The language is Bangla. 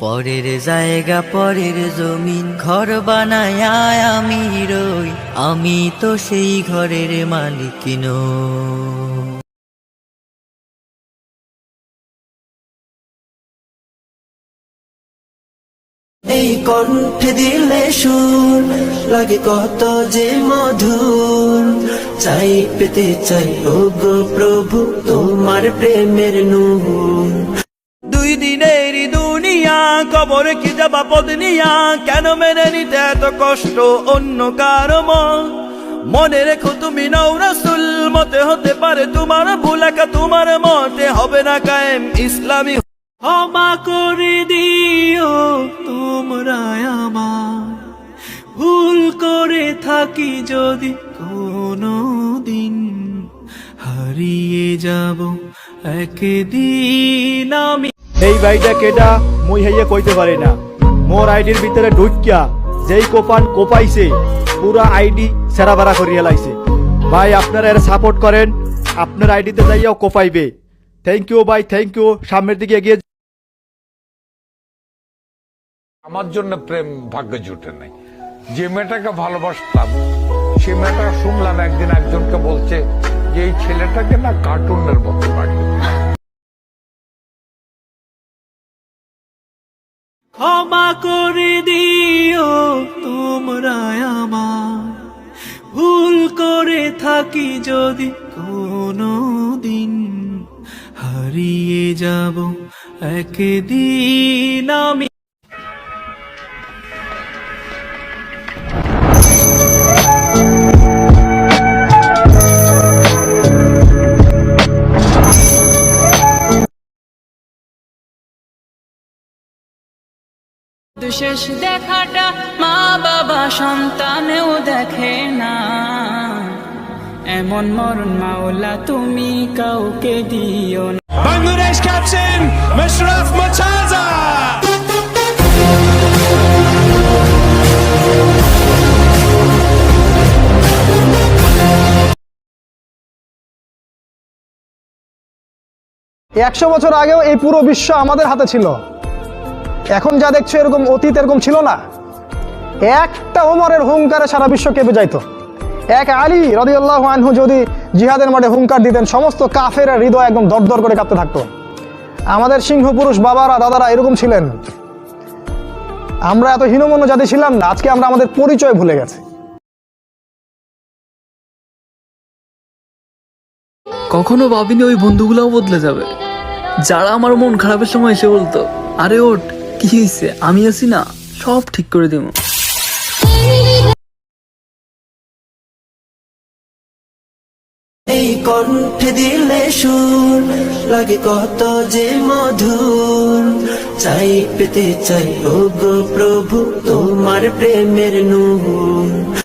পরের জায়গা, পরের জমিন, ঘর বানায় আমি রই, আমি তো সেই ঘরের মালিক এই কণ্ঠে দিলে সুর, লাগে কত যে মধুর। চাই পেতে চাই ও প্রভু, তোমার প্রেমের নূর। দুই দিনের দুনিয়া কবরে কি যাবা পদনিয়া কেন মেনে নিতে এত কষ্ট অন্য কারও মন? রেখো তুমি নও রাসুল, মতে হতে পারে তোমার ভুল, একা তোমার মতে হবে না কায়েম ইসলামী। ক্ষমা করে দিও তোমরা আমার। ভুল করে থাকি যদি কোনো দিন হারিয়ে যাব একদিন আমি। এই বাড়িটা কেটা মুই হাইয়ে কইতে পারি না। মোর আইডির ভিতরে ঢুকিয়া যেই কোপান কোপাইছে, পুরা আইডি সেরা বেড়া করিয়া লাইছে। ভাই, আপনারা এর সাপোর্ট করেন, আপনার আইডিতে যাইয়াও কোপাইবে। থ্যাংক ইউ ভাই থ্যাংক ইউ সামনের দিকে এগিয়ে আমার জন্য প্রেম ভাগ্যে জুটে নাই। যে মেয়েটাকে ভালোবাসতাম, সে মেয়েটা শুনলাম একদিন একজনকে বলছে যে, এই ছেলেটাকে না কার্টুনের মতো লাগে ক্ষমা করে দিও তোমরা আমার। ভুল করে থাকি যদি কোনো দিন। হারিয়ে যাব একদিন আমি। শেষ দেখাটা মা বাবা সন্তানেও দেখে না। এমন মরণ মাওলা তুমি কাউকে দিও না. একশো বছর আগেও এই পুরো বিশ্ব আমাদের হাতে ছিল। এখন যা দেখছ এরকম অতীত এরকম ছিল না। একটা ওমরের হুঙ্কারে সারা বিশ্ব কেঁপে যাইতো। এক আলী রদিয়াল্লাহ আনহু যদি জিহাদের মাঠে হুঙ্কার দিতেন, সমস্ত কাফের হৃদয় একদম দরদর করে কাঁপতে থাকতো। আমাদের সিংহ পুরুষ বাবারা, দাদারা এরকম ছিলেন। আমরা এত হীনমন্য জাতি ছিলাম না, আজকে আমরা আমাদের পরিচয় ভুলে গেছি। কখনো ভাবিনি ওই বন্ধুগুলাও বদলে যাবে। যারা আমার মন খারাপের সময় এসে বলতো, আরে ওট কি হয়েছে? আমি আছি না, সব ঠিক করে দেব। এই কণ্ঠে দিলে সুর, লাগে কত যে মধুর। চাই পেতে চাই ও প্রভু তোমার প্রেমের নূর।